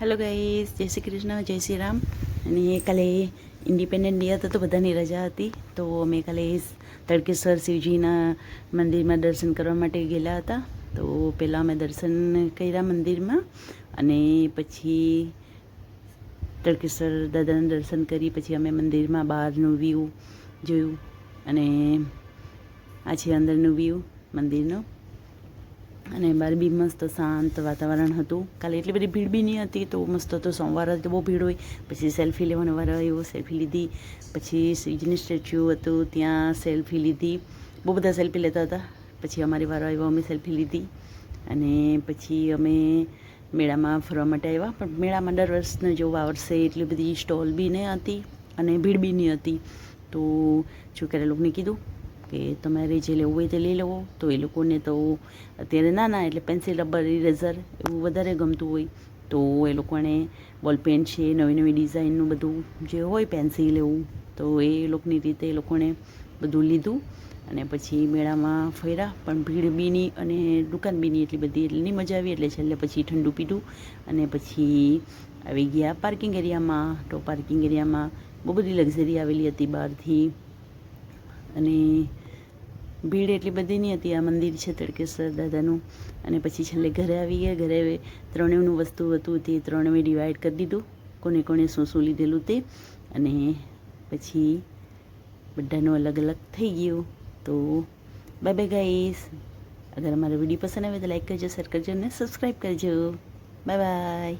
Hello guys જય શ્રી કૃષ્ણ, જય શ્રી રામ. અને કાલે ઇન્ડિપેન્ડન્ટ ડે હતો તો બધાની રજા હતી. તો અમે કાલે તડકેશ્વર શિવજીના મંદિરમાં દર્શન કરવા માટે ગયેલા હતા. તો પહેલાં અમે દર્શન કર્યા મંદિરમાં અને પછી તડકેશ્વર દાદાના દર્શન કરી, પછી અમે મંદિરમાં બહારનું વ્યૂ જોયું અને આ છે અંદરનું વ્યૂ મંદિરનો. અને બહાર બી મસ્ત શાંત વાતાવરણ હતું. કાલે એટલી બધી ભીડ બી નહીં હતી તો મસ્ત હતો સોમવાર હતો બહુ ભીડ હોય. પછી સેલ્ફી લેવાનો વારો આવ્યો, સેલ્ફી લીધી. પછી શ્રીજીની સ્ટેચ્યુ હતું, ત્યાં સેલ્ફી લીધી. બહુ બધા સેલ્ફી લેતા હતા. પછી અમારી વારો આવ્યો, અમે સેલ્ફી લીધી. અને પછી અમે મેળામાં ફરવા માટે આવ્યા. પણ મેળામાં દર વર્ષને જેવું આ વર્ષે એટલી બધી સ્ટોલ બી નહીં હતી અને ભીડ બી નહીં હતી. તો છોકરા લોકોને કીધું? કે તમારે જે લેવું હોય તે લઈ લેવો. તો એ લોકોને તો અત્યારે નાના એટલે પેન્સિલ રબર ઇરેઝર એવું વધારે ગમતું હોય. તો એ લોકોને બોલપેન છે, નવી નવી ડિઝાઇનનું બધું જે હોય પેન્સિલ એવું, તો એ લોકોની રીતે એ લોકોને બધું લીધું. અને પછી મેળામાં ફર્યા, પણ ભીડ બીની અને દુકાન બીની એટલી બધી, એટલે નહીં મજા આવી. એટલે છેલ્લે પછી ઠંડુ પીધું. અને પછી આવી ગયા પાર્કિંગ એરિયામાં તો પાર્કિંગ એરિયામાં બહુ બધી લક્ઝરી આવેલી હતી બહારથી. અને ભીડ એટલી બધી નહીં હતી. આ મંદિર છે તડકેશ્વર દાદાનું. અને પછી છેલ્લે ઘરે આવી ગયા. ઘરે ત્રણેયનું વસ્તુ હતું તે ત્રણેય ડિવાઈડ કરી દીધું. કોને કોને શું શું લીધેલું તે. અને પછી બધાનું અલગ અલગ થઈ ગયું. તો બાય બાય ગાઈસ અગર અમારો વીડિયો પસંદ આવે તો લાઈક કરજો શેર કરજો અને સબસ્ક્રાઈબ કરજો. Bye bye